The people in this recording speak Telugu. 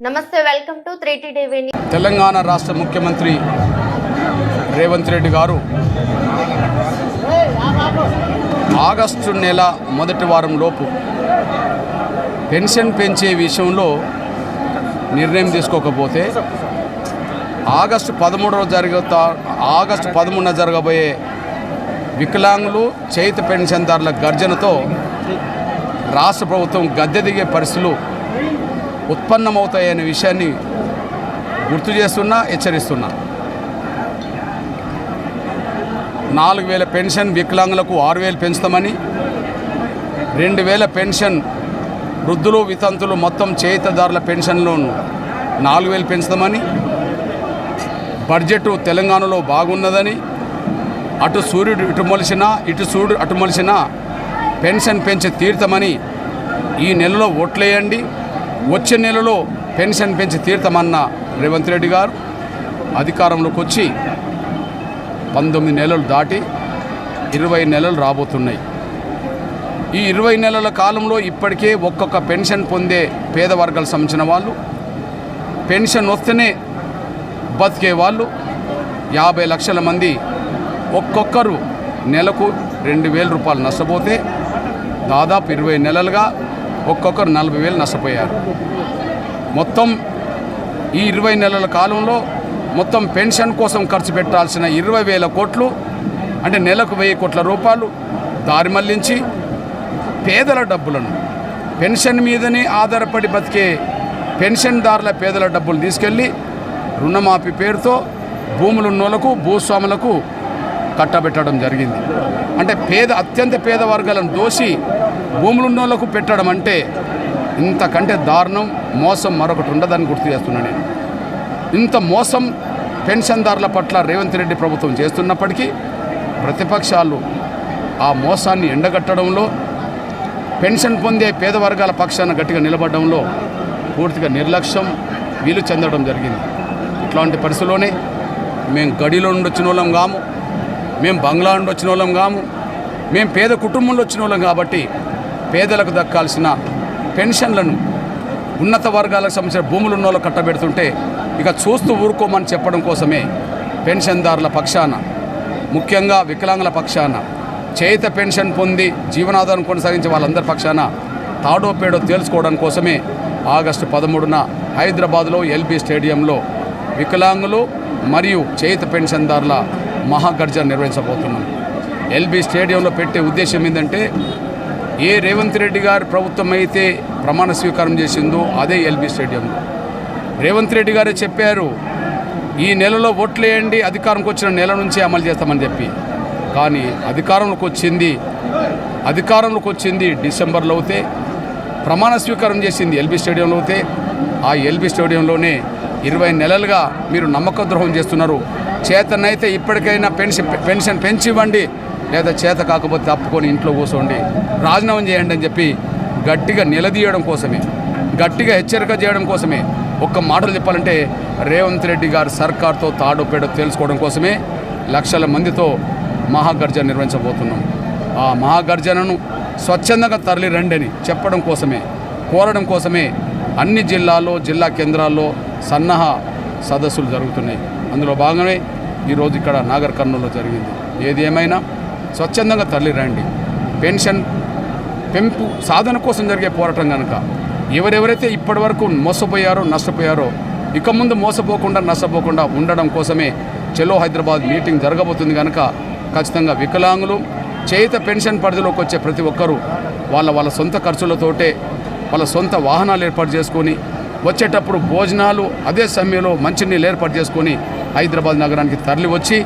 నమస్తే వెల్కమ్ టు టీవీ తెలంగాణ రాష్ట్ర ముఖ్యమంత్రి రేవంత్ రెడ్డి గారు ఆగస్టు నెల మొదటి వారం లోపు పెన్షన్ పెంచే విషయంలో నిర్ణయం తీసుకోకపోతే ఆగస్టు పదమూడవ జరుగుతా ఆగస్టు పదమూడున జరగబోయే వికలాంగులు చేతి పెన్షన్దారుల గర్జనతో రాష్ట్ర ప్రభుత్వం గద్దె దిగే పరిస్థితులు ఉత్పన్నమవుతాయనే విషయాన్ని గుర్తు చేస్తున్నా హెచ్చరిస్తున్నా. నాలుగు వేల పెన్షన్ వికలాంగులకు ఆరు వేలు పెంచుతామని రెండు వేల పెన్షన్ వృద్ధులు వితంతులు మొత్తం చేయితదారుల పెన్షన్లను నాలుగు వేలు పెంచుతామని బడ్జెట్ తెలంగాణలో బాగున్నదని అటు సూర్యుడు ఇటు మొలిసినా ఇటు సూర్యుడు అటు మొలిసినా పెన్షన్ పెంచి తీర్థమని ఈ నెలలో ఓట్లేయండి. వచ్చే నెలలో పెన్షన్ పెంచి తీర్థమన్న రేవంత్ రెడ్డి గారు అధికారంలోకి వచ్చి పంతొమ్మిది నెలలు దాటి ఇరవై నెలలు రాబోతున్నాయి. ఈ ఇరవై నెలల కాలంలో ఇప్పటికే ఒక్కొక్క పెన్షన్ పొందే పేద వర్గాలకు సంబంధించిన వాళ్ళు పెన్షన్ వస్తేనే బతికే వాళ్ళు యాభై లక్షల మంది ఒక్కొక్కరు నెలకు రెండు వేల రూపాయలు నష్టపోతే దాదాపు ఇరవై నెలలుగా ఒక్కొక్కరు నలభై వేలు నష్టపోయారు. మొత్తం ఈ ఇరవై నెలల కాలంలో మొత్తం పెన్షన్ కోసం ఖర్చు పెట్టాల్సిన ఇరవై వేల కోట్లు అంటే నెలకు వెయ్యి కోట్ల రూపాయలు దారి మళ్ళించి పేదల డబ్బులను పెన్షన్ మీదనే ఆధారపడి బతికే పెన్షన్దారుల పేదల డబ్బులు తీసుకెళ్ళి రుణమాఫీ పేరుతో భూములున్నోళ్ళకు భూస్వాములకు కట్టబెట్టడం జరిగింది. అంటే పేద అత్యంత పేద వర్గాలను భూములు ఉన్న వాళ్ళకు పెట్టడం అంటే ఇంతకంటే దారుణం మోసం మరొకటి ఉండదని గుర్తు చేస్తున్నాను నేను. ఇంత మోసం పెన్షన్దారుల పట్ల రేవంత్ రెడ్డి ప్రభుత్వం చేస్తున్నప్పటికీ ప్రతిపక్షాలు ఆ మోసాన్ని ఎండగట్టడంలో పెన్షన్ పొందే పేద వర్గాల పక్షాన గట్టిగా నిలబడడంలో పూర్తిగా నిర్లక్ష్యం వీలు చెందడం జరిగింది. ఇట్లాంటి పరిస్థితుల్లోనే మేము గడిలో నుండి వచ్చిన వాళ్ళం కాము మేము బంగ్లా నుండి వచ్చిన వాళ్ళం కాము మేము పేద కుటుంబంలో వచ్చిన వాళ్ళం కాబట్టి పేదలకు దక్కాల్సిన పెన్షన్లను ఉన్నత వర్గాలకు సంబంధించిన భూములు ఉన్న వాళ్ళు కట్టబెడుతుంటే ఇక చూస్తూ ఊరుకోమని చెప్పడం కోసమే పెన్షన్దారుల పక్షాన ముఖ్యంగా వికలాంగుల పక్షాన చేత పెన్షన్ పొంది జీవనాధారం కొనసాగించే వాళ్ళందరి పక్షాన తాడో పేడో తేల్చుకోవడం కోసమే ఆగస్టు పదమూడున హైదరాబాద్లో ఎల్బీ స్టేడియంలో వికలాంగులు మరియు చేత పెన్షన్దారుల మహాగర్జన నిర్వహించబోతున్నాం. ఎల్బీ స్టేడియంలో పెట్టే ఉద్దేశం ఏంటంటే ఏ రేవంత్ రెడ్డి గారి ప్రభుత్వం అయితే ప్రమాణ స్వీకారం చేసిందో అదే ఎల్బీ స్టేడియంలో రేవంత్ రెడ్డి గారే చెప్పారు ఈ నెలలో ఓట్లేయండి అధికారంకి వచ్చిన నెల నుంచే అమలు చేస్తామని చెప్పి. కానీ అధికారంలోకి వచ్చింది అధికారంలోకి వచ్చింది డిసెంబర్లో అయితే ప్రమాణ స్వీకారం చేసింది ఎల్బీ స్టేడియంలో అయితే. ఆ ఎల్బీ స్టేడియంలోనే ఇరవై నెలలుగా మీరు నమ్మక ద్రోహం చేస్తున్నారు. చేతనైతే ఇప్పటికైనా పెన్షన్ పెన్షన్ పెంచి ఇవ్వండి లేదా చేత కాకపోతే తప్పుకొని ఇంట్లో కూర్చోండి రాజీనామా చేయండి అని చెప్పి గట్టిగా నిలదీయడం కోసమే. గట్టిగా హెచ్చరిక చేయడం కోసమే. ఒక్క మాటలు చెప్పాలంటే రేవంత్ రెడ్డి గారు సర్కార్తో తాడుపేడో తెలుసుకోవడం కోసమే లక్షల మందితో మహాగర్జన నిర్వహించబోతున్నాం. ఆ మహాగర్జనను స్వచ్ఛందంగా తరలి రండి అని చెప్పడం కోసమే కోరడం కోసమే అన్ని జిల్లాల్లో జిల్లా కేంద్రాల్లో సన్నాహ సదస్సులు జరుగుతున్నాయి. అందులో భాగమే ఈరోజు ఇక్కడ నాగర్ కర్నూలులో జరిగింది. ఏది ఏమైనా స్వచ్ఛందంగా తరలి రండి. పెన్షన్ పెంపు సాధన కోసం జరిగే పోరాటం కనుక ఎవరెవరైతే ఇప్పటివరకు మోసపోయారో నష్టపోయారో ఇక ముందు మోసపోకుండా నష్టపోకుండా ఉండడం కోసమే చెలో హైదరాబాద్ మీటింగ్ జరగబోతుంది కనుక ఖచ్చితంగా వికలాంగులు చేత పెన్షన్ పరిధిలోకి వచ్చే ప్రతి ఒక్కరూ వాళ్ళ వాళ్ళ సొంత ఖర్చులతోటే వాళ్ళ సొంత వాహనాలు ఏర్పాటు చేసుకొని వచ్చేటప్పుడు భోజనాలు అదే సమయంలో మంచినీళ్ళు ఏర్పాటు చేసుకొని హైదరాబాద్ నగరానికి తరలి వచ్చి